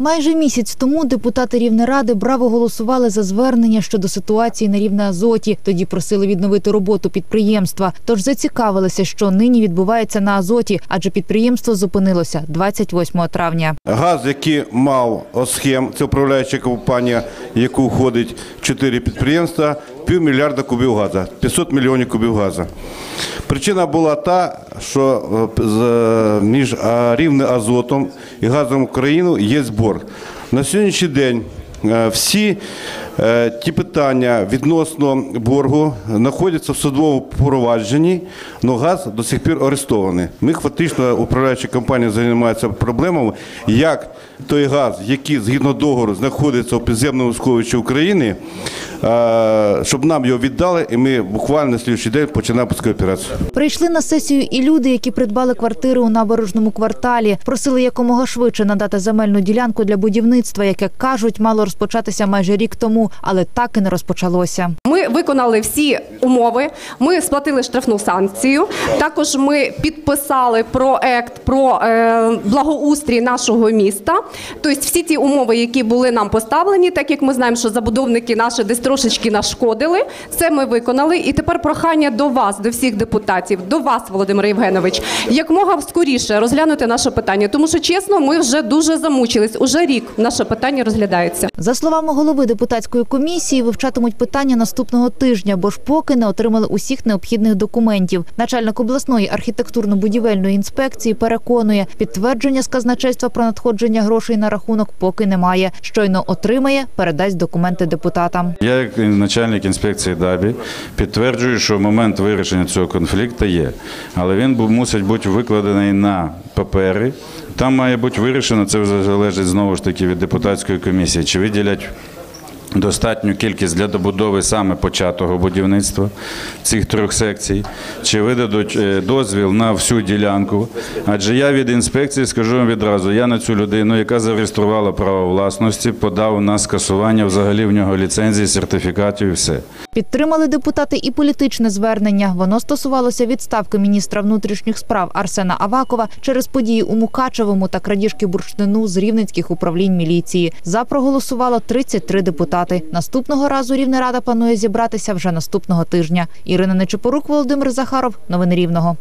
Майже місяць тому депутати Рівнеради браво голосували за звернення щодо ситуації на рівне Азоті. Тоді просили відновити роботу підприємства. Тож зацікавилися, що нині відбувається на Азоті, адже підприємство зупинилося 28 травня. Газ, який мав Осхем, це управляюча компанія, яку входить чотири підприємства, півмільярда кубів газу, 500 мільйонів кубів газу. Причина була та, що е, між а, рівне Азотом і газом України є збор. На сьогоднішній день е, всі е, ті питання відносно боргу знаходяться в судовому провадженні, але газ до сих пір арестований. Ми фактично управляюча компанія займається проблемами, як той газ, який згідно договору знаходиться у підземному сховищі України, е, щоб нам його віддали, і ми буквально на слідчий день починаємо пускову операцію. Прийшли на сесію і люди, які придбали квартири у набережному кварталі. Просили якомога швидше надати земельну ділянку для будівництва, яке кажуть, мало розпочатися майже рік тому, але так і не розпочалося. Ми виконали всі умови. Ми сплатили штрафну санкцію. Також ми підписали проект про е, благоустрій нашого міста. Тобто, всі ті умови, які були нам поставлені, так як ми знаємо, що забудовники наші десь трошечки нашкодили. Це ми виконали. І тепер прохання до вас, до всіх депутатів, до вас, Володимир Євгенович, якмога скоріше розглянути наше питання, тому що чесно, ми вже дуже замучились. Уже рік наше питання розглядається. За словами голови депутатської комісії, вивчатимуть питання наступного тижня, бо ж поки не отримали усіх необхідних документів. Начальник обласної архітектурно-будівельної інспекції переконує, підтвердження з казначейства про надходження грошей на рахунок поки немає. Щойно отримає, передасть документи депутатам. Я, як начальник інспекції ДАБІ, підтверджую, що момент вирішення цього конфлікту є, але він мусить бути викладений на папері. Там має бути вирішено, це вже залежить знову ж таки від депутатської комісії, чи виділять достатню кількість для добудови саме початого будівництва цих трьох секцій, чи видадуть е, дозвіл на всю ділянку. Адже я від інспекції скажу вам відразу, я на цю людину, яка зареєструвала право власності, подав на скасування взагалі в нього ліцензії, сертифікатів і все. Підтримали депутати і політичне звернення. Воно стосувалося відставки міністра внутрішніх справ Арсена Авакова через події у Мукачевому та крадіжки бурштину з рівненських управлінь міліції. За проголосувало 33 депутати. Наступного разу Рівнерада планує зібратися вже наступного тижня. Ірина Нечипорук, Володимир Захаров. Новини Рівного.